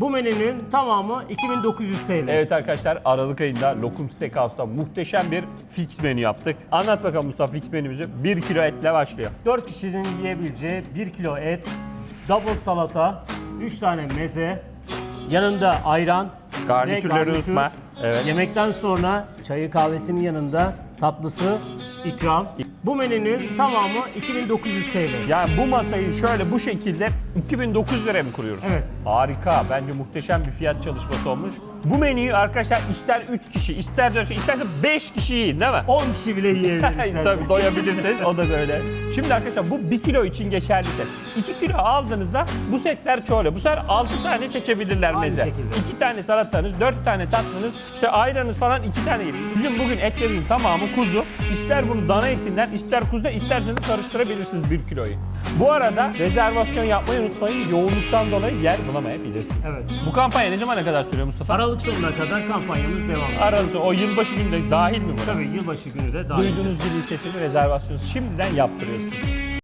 Bu menünün tamamı 2900 TL. Evet arkadaşlar Aralık ayında Lokum Steakhouse'da muhteşem bir fix menü yaptık. Anlat bakalım Mustafa fix menümüzü. 1 kilo etle başlıyor. 4 kişinin yiyebileceği 1 kilo et, double salata, 3 tane meze, yanında ayran Garnitürleri ve garnitür. unutma. Evet. Yemekten sonra çayı kahvesinin yanında tatlısı, ikram. Bu menünün tamamı 2900 TL. Yani bu masayı şöyle bu şekilde 2900 liraya mı kuruyoruz? Evet. Harika. Bence muhteşem bir fiyat çalışması olmuş. Bu menüyü arkadaşlar ister 3 kişi, ister 4 kişi, isterse 5 kişi yiyin değil mi? 10 kişi bile yiyebilir. Tabii doyabilirsiniz o da böyle. Şimdi arkadaşlar bu 1 kilo için geçerli set. 2 kilo aldığınızda bu setler şöyle. Bu sefer 6 tane seçebilirler Aynı meze. şekilde. 2 tane salatanız, 4 tane tatlınız, işte ayranınız falan 2 tane yiyin. Bizim bugün etlerimizin tamamı kuzu. İster bunu dana etinden, ister kuzuda, isterseniz karıştırabilirsiniz 1 kiloyu. Bu arada rezervasyon yapmayı unutmayın. Yoğunluktan dolayı yer bulamayabilirsiniz. Evet. Bu kampanya ne zamana kadar sürüyor Mustafa? Aralık sonuna kadar kampanyamız devam ediyor. Aralık o yılbaşı günü de dahil mi buna? Tabii yılbaşı günü de dahil. Duyduğunuz zilin sesini rezervasyonu şimdiden yaptırıyorsunuz.